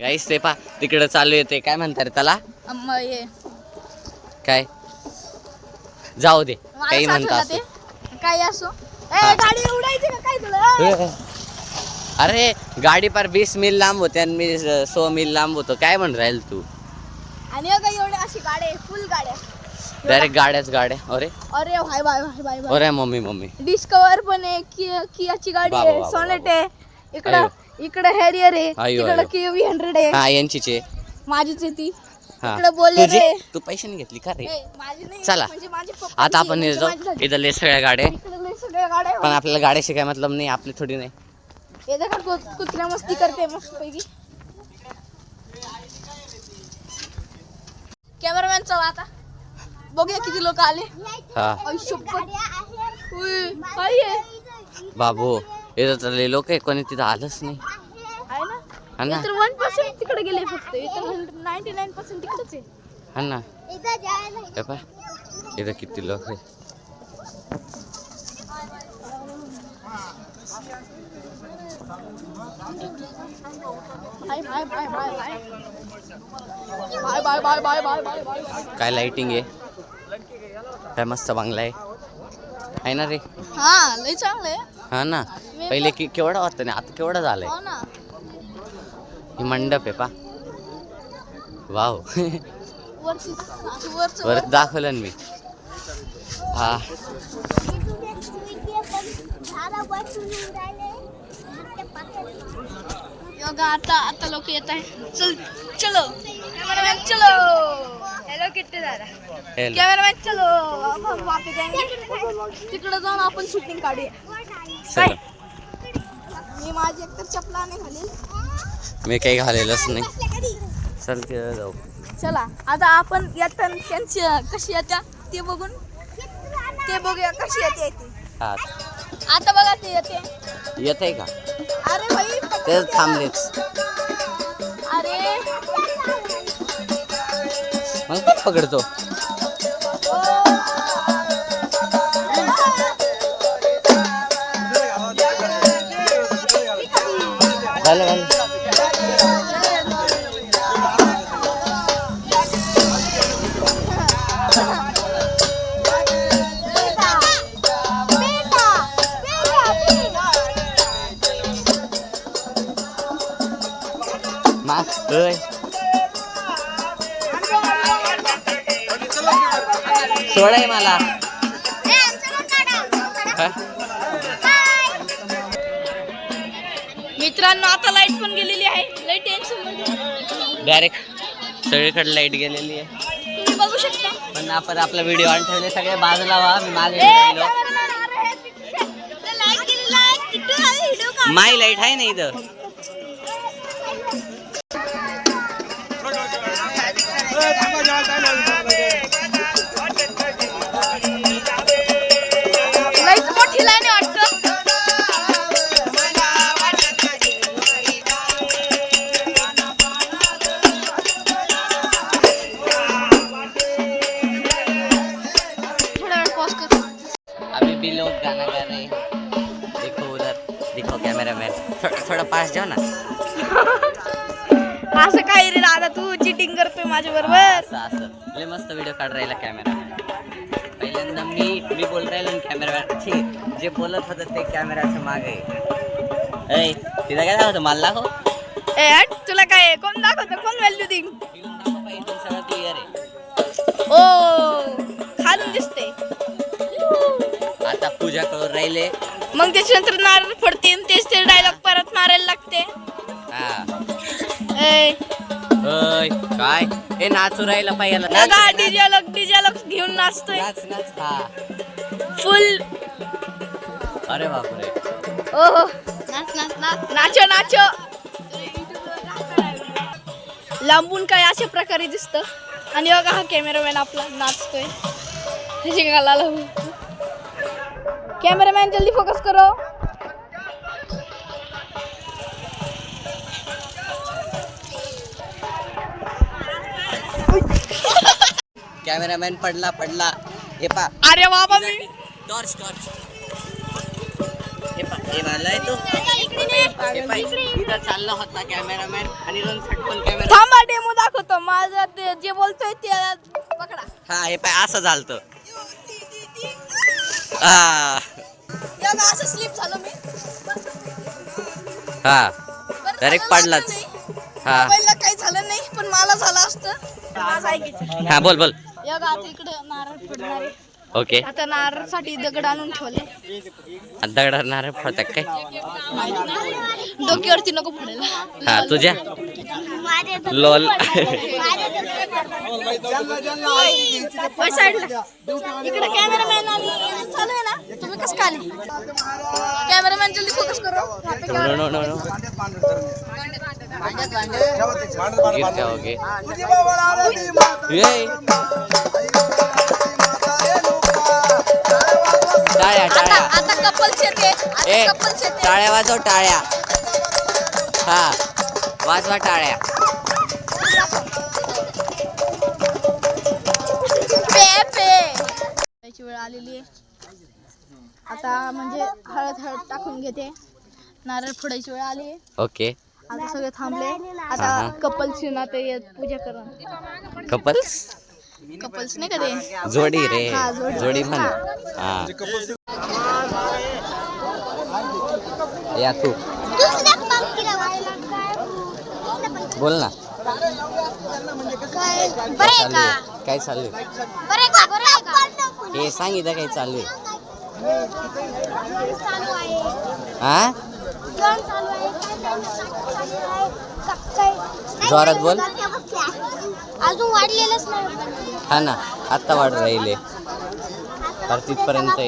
गाईस ते पा तिकडे चालू येते. काय म्हणतात रे त्याला? अम्मा काय? जाऊ दे. मला काही म्हणता साठवलं असं. ते काही असो. ए गाडी उडायची का? काय तुला? अरे गाडी पर वीस मिल लांब होते आणि मी सो मिल लांब होतो. काय म्हण राहील तू? आणि अगं एवढे अशी गाड्या फुल गाड्या. डायरेक्ट गाड्याच गाड्या. अरे. अरे भाई भाई भाई भाई भाई. अरे मम्मी मम्मी. डिस्कवर पण आहे किया कियाची गाडी आहे. सोनेट आहे. इकडं. इकडं हॅरियर आहे हंड्रेड आहे. हा यांचीच. आहे माझीच आहे ती. हा. इकडं बोलले तुझी? रे. तू पैसे नाही घेतली का रे? ए, माझी नाही चला. म्हणजे माझी पप्पाची आता आपण म्हणजे जाऊ माझी झाली. इथं लय सगळ्या गाड्या आहे. इकडं लय सगळ्या गाड्या पण आपल्याला गाड्याशी काय मतलब नाही आपली थोडी नाही. हे देखा कु- कुत्र्या मस्ती करते मस्त पैकी कॅमेरामॅन चला आता. बघूया किती लोक आले. हा. आई शपथ. उय, काय आहे. बाबू. इथं चालले लोक आहे कोणी तिथं आलंच नाही. आहे वन पर्सेंट तिकडे गेले फक्त. इतर नाईन्टी नाईन पर्सेंट तिकडेच आहे. हा ना? हे पाय इथं किती लोक आहे काय लाइटिंग आहे? काय मस्त बांगला आहे. आहे ना रे? हा लय चांगलं आहे. हा ना? पहिले कि केवढा होता नाही? आता केवढा झालाय? हो ही मंडप आहे पा. वाव. वर दाखवलं मी. हा. योगा आता आता लोक येत आहे चल चलो. कॅमेरामॅन चलो. हॅलो किट्टे दादा. कॅमेरामॅन चलो. वापस तिकडे जाऊन आपण शूटिंग काढूया. चला. मी माझी एकतर चपला नाही घालील मी काही घालेलंच नाही. चल तिथं जाऊ. चला आता आपण येतात त्यांची कशी येत्या ते बघून. ते बघूया कशी येते हा. आता बघा ते येते. येत आहे का? अरे भाई ते थांबलेच. अरे. मग पकडतो? सोडाय मला? मित्रांनो आता लाइट पण गेलेली आहे. लाइट टेन्शन डायरेक्ट सगळीकडे लाइट गेलेली आहे. तुम्ही बघू शकता. पण आपण आपला व्हिडिओ ऑन ठेवले सगळे बाजूला व्हा. मी मागे. माय लाइट आहे ना इथं. देखो कैमरा मैन थोड़ा थोड़ा पास जाओ ना। असं काय रे दादा तू चिटिंग करतोय माझ्या बरोबर असं असं. लय मस्त व्हिडिओ काढ राहिला कॅमेरा पहिल्यांदा मी मी बोल राहिलो कॅमेरा ठीक जे बोलत होतं ते कॅमेराच्या मागे. ऐ तिथं काय दाखवतो? मला दाखव. ए हट, तुला काय कोण दाखवतो? कोण व्हॅल्यू देईन? सगळं क्लिअर आहे. ओ खालून दिसते आता पूजा करून राहिले. मग त्याच्यानंतर नारळ पडते आणि तेच ते डायलॉग परत मारायला लागते. हा. ए ओय काय? हे नाचू राहिला पाहिजे डीजे डीजे लग घेऊन नाचतोय. नाच नाच हा. फुल अरे बापरे. ओहो. नाच नाच नाच. नाचो नाचो. लांबून काय अशा प्रकारे दिसतं? आणि बघा हा कॅमेरामॅन आपला नाचतोय. त्याची गालाला कॅमेरामॅन जल्दी फोकस करो। कॅमेरामॅन पडला पडला हे पा। अरे बाबा मी टॉर्च टॉर्च हे पा हे मारलाय तू। हे पाय, इथं चालला होता कॅमेरामॅन आणि दोन सटकून कॅमेरा थांबा डेमो दाखवतो माझं जे बोलतोय ते पकडा. हा हे पाय असं झालतं. या असं स्लिप झालं मी. हा. झालं पडलाच. हा. काही झालं नाही पण मला झालं असतं. हा बोल बोल. या इकडे नारळ फोडणार आहे. ओके. आता नारळसाठी दगड आणून ठेवले. दगडात नारळ फोडतात काय? डोक्यावरती नको फोडायला हा तुझ्या? लोल. ओय, साईडला इकडे कॅमेरामॅन आणि याचं चालू आहे ना? तुम्ही कसं काय कॅमेरामॅन जल्दी फोकस करो. नो नो नो नो गिर जाओगे ये आता ए कपल्स येते टाळ्या वाजव टाळ्या. हा वाजवा टाळ्या. पे पे. याची वेळ आलेली आहे. आता म्हणजे हळद हळद टाकून घेते. नारळ फोडायची वेळ आली आहे. ओके. आता सगळे थांबले. आता हा. कपल्स ना ते येत पूजा करून. कपल्स? कपल्स नाही का ते? जोडी रे. हा, जोडी. जोडी म्हण. हा. या तू. बोल ना. काय? चालू आहे? हे सांग इथं काय चालू आहे. हा? जोरात बोल. अजून वाढलेलंच नाही. हा ना आत्ता वाढ राहिले. तर तिथपर्यंत